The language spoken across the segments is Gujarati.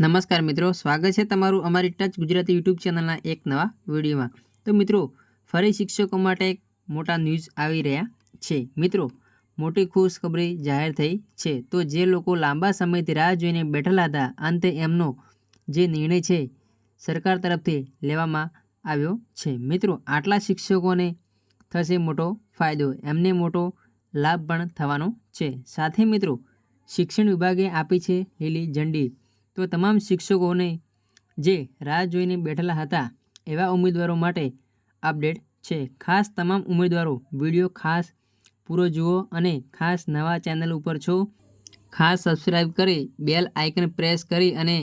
નમસ્કાર મિત્રો, સ્વાગત છે તમારું અમારી ટચ ગુજરાતી યુટ્યુબ ચેનલના એક નવા વિડીયોમાં. તો મિત્રો, ફરી શિક્ષકો માટે એક મોટા ન્યૂઝ આવી રહ્યા છે. મિત્રો, મોટી ખુશખબરી જાહેર થઈ છે. તો જે લોકો લાંબા સમયથી રાહ જોઈને બેઠેલા હતા, અંતે એમનો જે નિર્ણય છે, સરકાર તરફથી લેવામાં આવ્યો છે. મિત્રો, આટલા શિક્ષકોને થશે મોટો ફાયદો. એમને મોટો લાભ પણ થવાનો છે. સાથે મિત્રો, શિક્ષણ વિભાગે આપી છે લીલી ઝંડી. તો તમામ શિક્ષકોને જે રાહ જોઈને બેઠેલા હતા એવા ઉમેદવારો માટે અપડેટ છે. ખાસ તમામ ઉમેદવારો, વીડિયો ખાસ પૂરો જુઓ અને ખાસ નવા ચેનલ ઉપર છો. ખાસ સબસ્ક્રાઈબ કરી બેલ આઇકન પ્રેસ કરી અને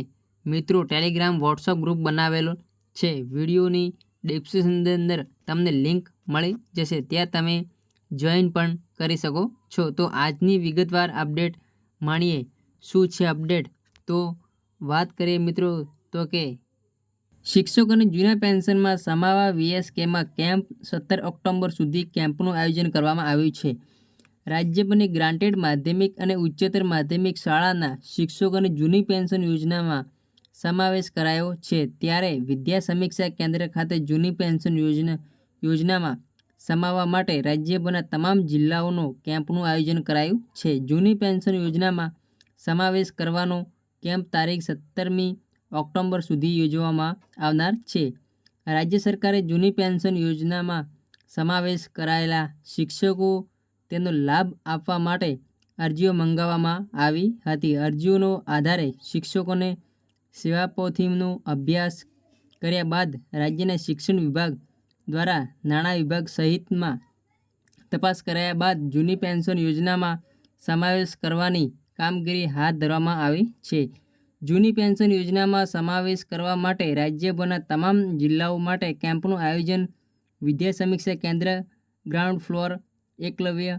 મિત્રો ટેલિગ્રામ વોટ્સઅપ ગ્રુપ બનાવેલો છે. વિડીયોની ડિસ્ક્રિપ્શન અંદર તમને લિંક મળી જશે. ત્યાં તમે જોઈન પણ કરી શકો છો. તો આજની વિગતવાર અપડેટ માણીએ. શું છે અપડેટ તો વાત કરીએ મિત્રો, તો કે શિક્ષકોને જૂના પેન્શનમાં સમાવા વીએસકેમાં કેમ્પ સત્તર ઓક્ટોબર સુધી કેમ્પનું આયોજન કરવામાં આવ્યું છે. રાજ્યભરની ગ્રાન્ટેડ માધ્યમિક અને ઉચ્ચતર માધ્યમિક શાળાના શિક્ષકોને જૂની પેન્શન યોજનામાં સમાવેશ કરાયો છે. ત્યારે વિદ્યા સમીક્ષા કેન્દ્ર ખાતે જૂની પેન્શન યોજના, યોજનામાં સમાવવા માટે રાજ્યભરના તમામ જિલ્લાઓનો કેમ્પનું આયોજન કરાયું છે. જૂની પેન્શન યોજનામાં સમાવેશ કરવાનો કેમ્પ તારીખ સત્તરમી ઓક્ટોબર સુધી યોજવામાં આવનાર છે. રાજ્ય સરકારે જૂની પેન્શન યોજનામાં સમાવેશ કરાયેલા શિક્ષકો તેનો લાભ આપવા માટે અરજીઓ મંગાવવામાં આવી હતી. અરજીઓનો આધારે શિક્ષકોને સેવાપોથીનો અભ્યાસ કર્યા બાદ રાજ્યના શિક્ષણ વિભાગ દ્વારા નાણાં વિભાગ સહિતમાં તપાસ કરાયા બાદ જૂની પેન્શન યોજનામાં સમાવેશ કરવાની કામગીરી હાથ ધરવામાં આવી છે. જૂની પેન્શન યોજનામાં સમાવેશ કરવા માટે રાજ્યભરના તમામ જિલ્લાઓ માટે કેમ્પનું આયોજન વિદ્યા સમીક્ષા કેન્દ્ર, ગ્રાઉન્ડ ફ્લોર, એકલવ્ય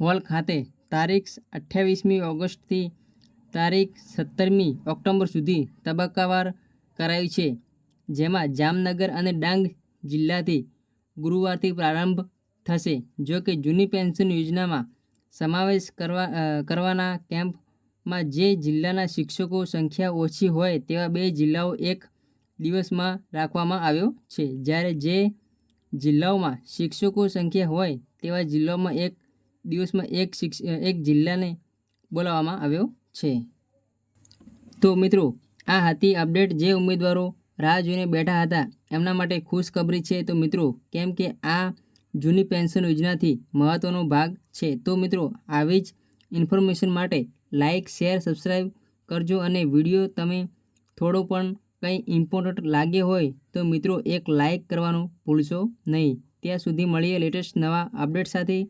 હોલ ખાતે તારીખ અઠ્યાવીસમી ઓગસ્ટથી તારીખ સત્તરમી ઓક્ટોબર સુધી તબક્કાવાર કરાયું છે. જેમાં જામનગર અને ડાંગ જિલ્લાથી ગુરુવારથી પ્રારંભ થશે. જો કે જૂની પેન્શન યોજનામાં સમાવેશ કરવા કરવાના કેમ્પમાં જે જિલ્લાના શિક્ષકો સંખ્યા ઓછી હોય તેવા બે જિલ્લાઓ એક દિવસમાં રાખવામાં આવ્યો છે. જ્યારે જે જિલ્લાઓમાં શિક્ષકો સંખ્યા હોય તેવા જિલ્લાઓમાં એક દિવસમાં એક શિક્ષ એક જિલ્લાને બોલાવવામાં આવ્યો છે. તો મિત્રો, આ હતી અપડેટ. જે ઉમેદવારો રાહ જોઈને બેઠા હતા, એમના માટે ખુશખબરી છે. તો મિત્રો, કેમ કે આ જૂની પેન્શન યોજનાથી મહત્ત્વનો ભાગ છે. તો મિત્રો, આવી જ ઇન્ફોર્મેશન માટે લાઇક શેર સબસ્ક્રાઈબ કરજો અને વીડિયો તમે થોડો પણ કંઈ ઇમ્પોર્ટન્ટ લાગ્યો હોય તો મિત્રો એક લાઇક કરવાનું ભૂલશો નહીં. ત્યાં સુધી મળીએ લેટેસ્ટ નવા અપડેટ સાથે.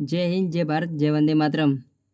જય હિન્દ, જય ભારત, જય વંદે માતરમ.